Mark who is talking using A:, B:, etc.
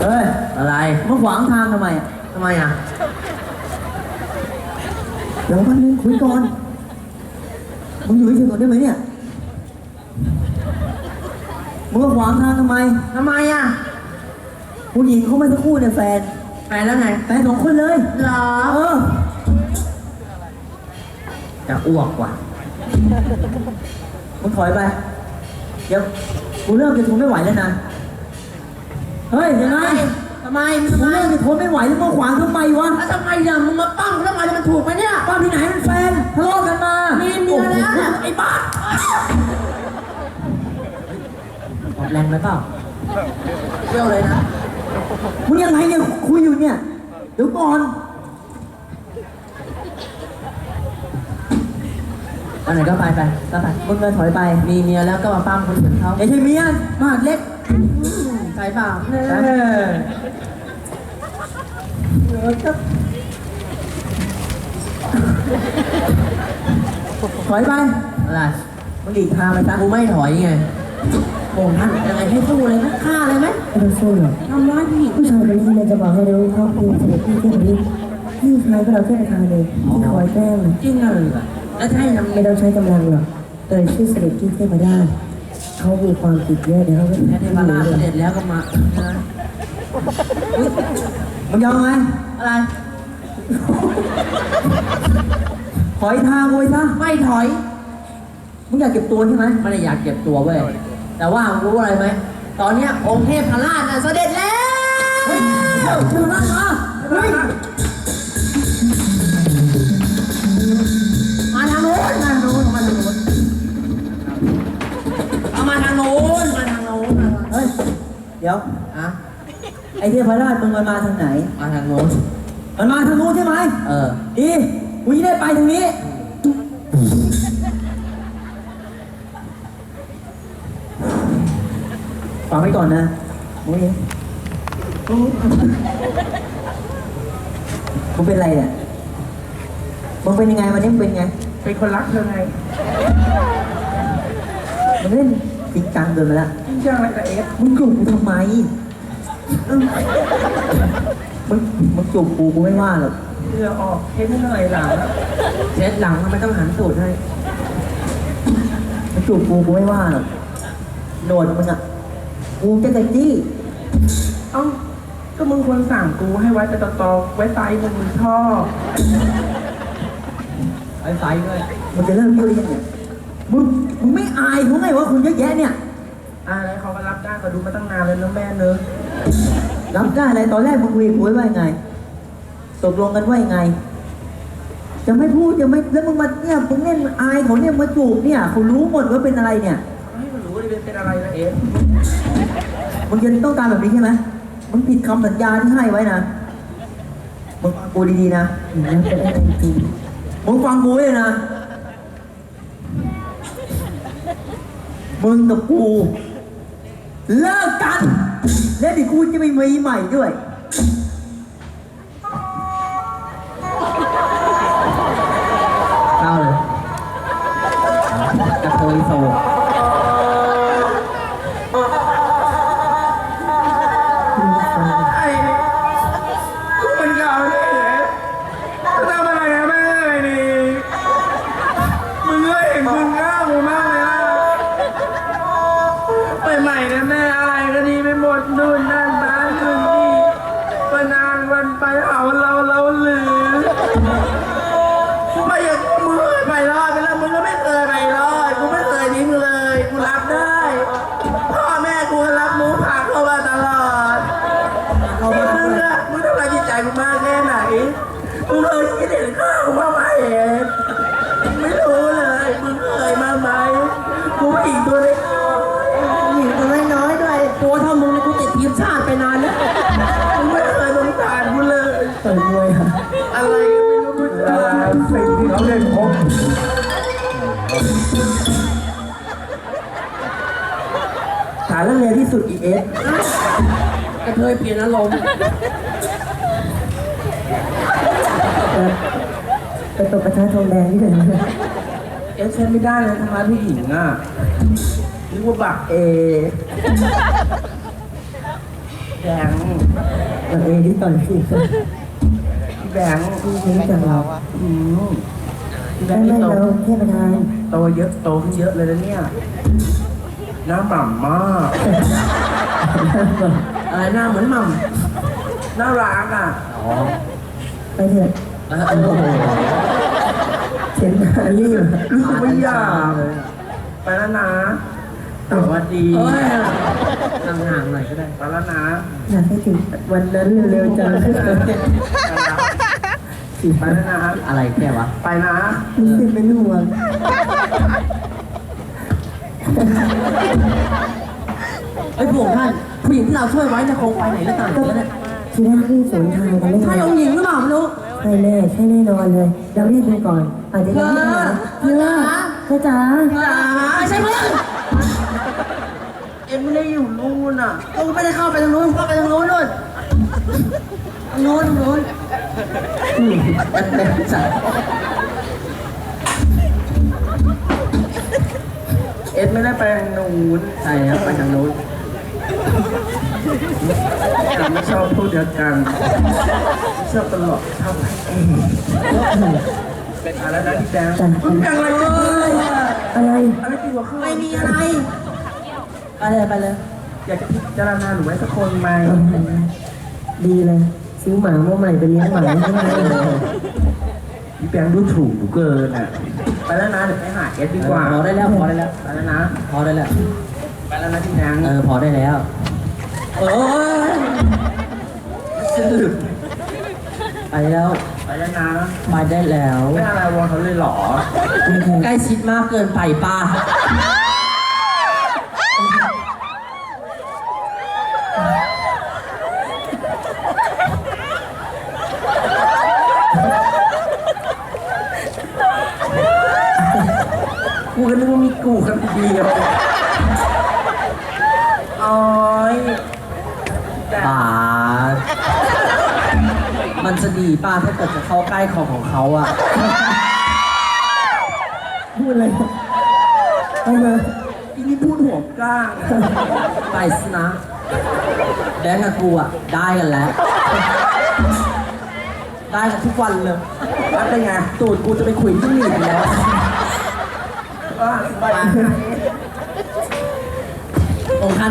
A: เฮ้ย
B: อะไร
A: มาขวางทางทำไมอะ
B: ทำไมอะ
A: เดี๋ยวแป๊บนึงคุยก่อนมึงอยู่เฉยๆก่อนได้ไหมเนี่ยมึงมาขวางทางทำไม
B: ทำไมอะ
A: ผู้หญิงเขาไม่สักครู่เนี่ยแฟน
B: แฟนแล้วไง
A: แฟนสองคนเลย
B: เหรอ
A: เออ
B: จะอ้วกว่ะ
A: มึงถอยไป เดี๋ยวกูเริ่มจะทนไม่ไหวแล้วนะ เฮ้ยยังไง
B: ทำไม
A: กู
B: ทำไม
A: เริ่มจะทนไม่ไหวแล้วมาขวางทำไมวะ
B: แล้วทำไมล่ะมึงมาปั้มทำไมมันถูกไหมเนี่ย
A: ป้าที่ไหนเป็นแฟนทะเลาะกันมา
B: มีเมียแล้วเนี่ย
A: ไอ้บ้า
B: ออกแรงไปเปล่าเที่ยวเลยนะ
A: มึงยังไงเนี่ยคุยอยู่เนี่ยเดี๋ยวก่อน
B: อันไหนก็ไปไปก็ไป
A: มึงเงินถอยไป
B: มีเมียแล้วก็มาปั้มคนอื่นเขา
A: อย่าใช่เมียมหาดเล็ก
B: ใช่เปล่า
A: เออเดี๋ยวจะถอยไป
B: อะไร
A: มึงหลีกทางไปซะ
B: กูไม่ถอยไงโอ้ท่านยังไงให้สู้เลยไหมฆ่าเลยไหม
C: ไม่ต้องสู้หรอก
B: ทำร้ายผู้หญิง
C: ผู้ชายคนนี้เนี่ยจะบอกให้รู้เขาคือเสด็จพี่เทพฤทธิ์พี่ชายก็เราแค่ทางเลยที่คอยแกล้ง
B: จริงเลยอะแล้วจะให้ทำไง
C: ไม่ต้องใช้กำลังหรอกเอ่ยชื่อเสด็จพี่เทพราช เขามีความผิดเยอะเดี๋ยวเขาก็
B: แค่เทวราชเสด็จแล้วก็มานะ
A: มึงยอมไง
B: อะไร
A: ถอยทางไว้ซะ
B: ไม่ถอย
A: มึงอยากเก็บตัวใช่ไหม
B: ไม่ได้อยากเก็บตัวเว้ย แต่ว่ารู้อะไรไหม ตอนเนี้ยองค์เทพพราชน่ะเสด็จแล้ว
A: เฮ้ยเดี๋ยวเชิญนั่นมาเฮ้ย ฮ้ย เดี๋ยว
B: อะ
A: ไอเทพราชมึงมันมาทางไหน
B: มาทางโน้น
A: มันมาทางนู้นใช่ไหม
B: เออ
A: ดีกูจะได้ไปทางนี้ ฟังไว้ก่อนนะมึงนี่มึงเป็นอะไรเนี่ยมึงเป็นยังไงวันนี้มึงเป็นไง
D: เป็นคนรักเธอไง
A: มึงเล่น จริงจังเกินไปแล้ว
D: จริงจังอะไรกับเอฟ
A: มึงจูบกูทำไมเออมึงมึงจูบกูกูไม่ว่าหรอก
D: เรือออกเทปไม่เหนื่อยหลัง
B: เช็ดหลังทำไมต้องหันตูดให้
A: มึงจูบกูกูไม่ว่าหรอกโหนวดมึงอะกูจะกระจี้
D: เอ้าก็มึงควรสั่งกูให้ไว้แต่ตอตอไว้ไซส์มึงชอบ
A: ไอ้ไฟด้วยมึงจะเริ่มเยี่ยวยังเนี่ยมึงมึงไม่ อายเขาไงวะคนเยอะแยะเนี่ย
D: อ่าแล้วเขาก็รับได้ก็ดูมาตั้งนานแล้วนะแม่เนอะ
A: รับได้อะไรตอนแรกมึงคุยกับกูไว้ว่ายังไง ตกลงกันว่ายังไง จะไม่พูดจะไม่แล้วมึงมาเนี่ยมึงเล่นอายเขาเนี่ยมาจูบเนี่ยเขารู้หมดว่าเป็นอะไรเนี่ย
D: ให้มันรู้ว่าเป็นเป็นอะไรนะเอฟ
A: มึงจะต้องการแบบนี้ใช่ไหมมึงผิดคำสัญญาที่ให้ไว้นะมึงฟังกูดีๆนะ
C: แล้วเป็นอะไรจริง
A: มึงฟังกูเลยนะ มึงกับกู เลิกกัน และเดี๋ยวกูจะไปมีใหม่ด้วย
D: ไปอย่างมึงเคยไปรอดไปแล้วมึงก็ไม่เคยไปรอดกูไม่เคยทิ้งเลยกูรับได้ พ่อแม่กูก็รับมูผักเข้ามาตลอดมึงอะมึงทำลายจิตใจกูมากแค่ไหนมึงเคยคิดเห็นข้าวกูบ้าง
B: ที่
D: สุ
A: ดอี
D: เอส
B: กระเทยเปลี่ยนอารมณ์
C: ๆไปตกกระทะทองแดงที่ไหนมา
D: เอฟใช้ไม่ได้เลยทำร้ายผู้หญิงอะนึกว่าบักเอแบงค์
C: เราเองที่ต่อยพี่
D: พี่แบงค์
C: พี่รู้จักเรา
D: อืมพี่แบ
C: ได้
D: งค์
C: ไหม
D: นี่โต
C: เราเทพประธาน
D: โตเยอะโตขึ้นเยอะเลยนะเนี่ย หน้าหม่ำมาก
B: อะไรหน้าเหมือนหม่
D: น่ารักอะำ
B: อ๋อ
C: ไปเถอะ
B: เออโอ้โห
C: เข็นมารีบ
D: รู้สึกไม่อยากไปแล้วนะสวัสดี
B: เฮ้ยห่างๆหน่อยก็ได้
D: ไปแล้วนะ
C: อยากให้ถึงวันนั้นเร็วๆจัง
D: ไปแล้วนะ
B: อะไรแค่วะ
D: ไปนะ
C: รู้สึกเป็นห่วง
B: เอ้ยพวกท่านผู้หญิงที่เราช่วยไว้จะคงไปไหนแล้วต่างกันเนี่ย
C: ทีแรกที่สวนทางกันได้
B: ใช่
C: ไง
B: องค์หญิงหรือเปล่าไม่รู้
C: ใช่แน่ใช่แน่นอนเลย เราเรียกดูก่อน อาจจะยังไม่มาเยอะเธอจ๋า
B: ไม่ใช่มึง
D: เอ็มไม่ได้อยู่นู่นอะ
B: กูไม่ได้เข้าไปทางนู้นเข้าไปทางนู้นนู่นทางนู้นทางนู้นอืมเป็นเป็น
D: เอ็มไม่ได้ไปนู่น
B: ใช่ครับไปทางนู้น
D: แต่ไม่ชอบพูดเดียวกันไม่ชอบตลกเท่าไหร่เป็นอะไรนะพี่แดง
C: จ้ะ
D: อะไรกันเลย
C: อะไร
D: อะไรตีหัวขึ้น
B: ไม่มีอะไรไปเลยไปเลย
D: อยากจะพิจารณาหนูไว้สักคนไหม
C: ดีเลยซื้อหมามาใหม่ไปเลี้ยงหมาให้ได้เลย
D: พี่แดงดูถูกหนูเกินอะไปแล้วนะเดี๋ยวไปหาเอสดีกว่า
B: พอได้แล้วพอได้แล้ว
D: ไปแล้วนะ
B: พอได้แล้ว
D: ไปแล้วนะพี่แดง
B: เออพอได้แล้วเออ
D: จะหลุด
B: ไปแล้ว
D: ไปแล้วนะ
B: ไปได้แล้ว
D: ไม่อะไรวอนเขาเลยเหรอ
B: ใกล้ชิดมากเกินไปป้า
D: กู ก็นึกว่ามีกูกันคนเดียวอ๋อยแต่
B: ป้ามันจะดีป้าถ้าเกิดจะเข้าใกล้ของของเขาอะ
C: พูดเลยไปเลย
D: อีนี่พูดหัวกล้าง
B: ไปสินะ แดงกับกูอะได้กันแล้ว ได้กันทุกวันเลย
D: แล้วเป็นไง
B: ตูดกูจะไปขุยที่หนีบแล้ว
D: บ้าไป
B: องค์ท่าน